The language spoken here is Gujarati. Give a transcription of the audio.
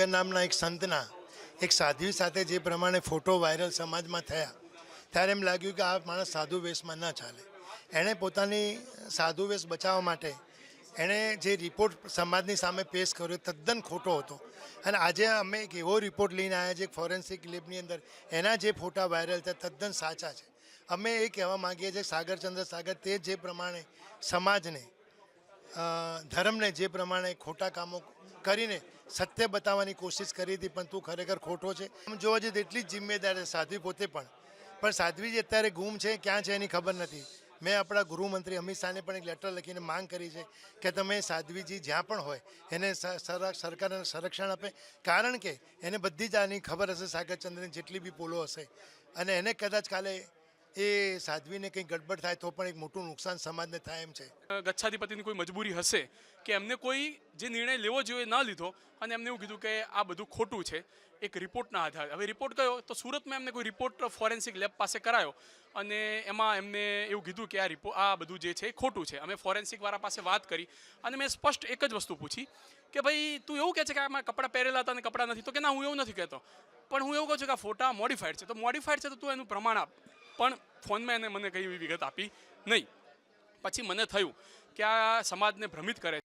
સાગર નામના એક સંતના, એક સાધ્વી સાથે જે પ્રમાણે ફોટો વાયરલ સમાજમાં થયા, ત્યારે એમ લાગ્યું કે આ માણસ સાધુ વેશમાં ન ચાલે. એણે પોતાની સાધુ વેશ બચાવવા માટે એણે જે રિપોર્ટ સમાજની સામે પેશ કર્યો તદ્દન ખોટો હતો. અને આજે અમે એક એવો રિપોર્ટ લઈને આવ્યા છે ફોરેન્સિક લેબની અંદર. એના જે ફોટા વાયરલ થયા, તદ્દન સાચા છે. અમે એ કહેવા માંગીએ છીએ, સાગરચંદ્ર સાગર તે જે પ્રમાણે સમાજને ધર્મને જે પ્રમાણે ખોટા કામો કરીને સત્ય બતાવવાની કોશિશ કરી હતી, પણ તું ખરેખર ખોટો છે. આમ જોવા જઈએ એટલી જ જિમ્મેદાર છે સાધ્વી પોતે પણ. પણ સાધ્વીજી અત્યારે ગુમ છે, ક્યાં છે એની ખબર નથી. મેં આપણા ગૃહમંત્રી અમિત શાહને પણ એક લેટર લખીને માંગ કરી છે કે તમે સાધ્વીજી જ્યાં પણ હોય, એને સરકારને સર- સંરક્ષણ આપે. કારણ કે એને બધી જ આની ખબર હશે, સાગરચંદ્રની જેટલી બી પોલો હશે. અને એને કદાચ કાલે એ સાધ્વીને કંઈ ગડબડ થાય તો પણ એક મોટું નુકસાન સમાજને થાય એમ છે. ગચ્છાધિપતિની કોઈ મજબૂરી હશે? કે એમને કોઈ જે નિર્ણય લેવો જોઈએ ન લીધો અને એમને એવું કીધું કે આ બધું ખોટું છે, એક રિપોર્ટના આધારે. હવે રિપોર્ટ કયો? તો સુરતમાં એમને કોઈ રિપોર્ટ ફોરેન્સિક લેબ પાસે કરાયો અને એમાં એમને એવું કીધું કે આ રિપોર્ટ આ બધું જે છે એ ખોટું છે. અમે ફોરેન્સિકવાળા પાસે વાત કરી અને મેં સ્પષ્ટ એક જ વસ્તુ પૂછી કે ભાઈ, તું એવું કહે છે કે આમાં કપડાં પહેરેલા હતા અને કપડાં નથી? તો કે ના, હું એવું નથી કહેતો. પણ હું એવું કહું છું કે આ ફોટા મોડિફાઈડ છે. તો મોડિફાઈડ છે તો તું એનું પ્રમાણ આપ. પણ ફોનમાં એને મને કઈ વિગત આપી નહીં. પછી મને થયું કે આ સમાજને ભ્રમિત કરે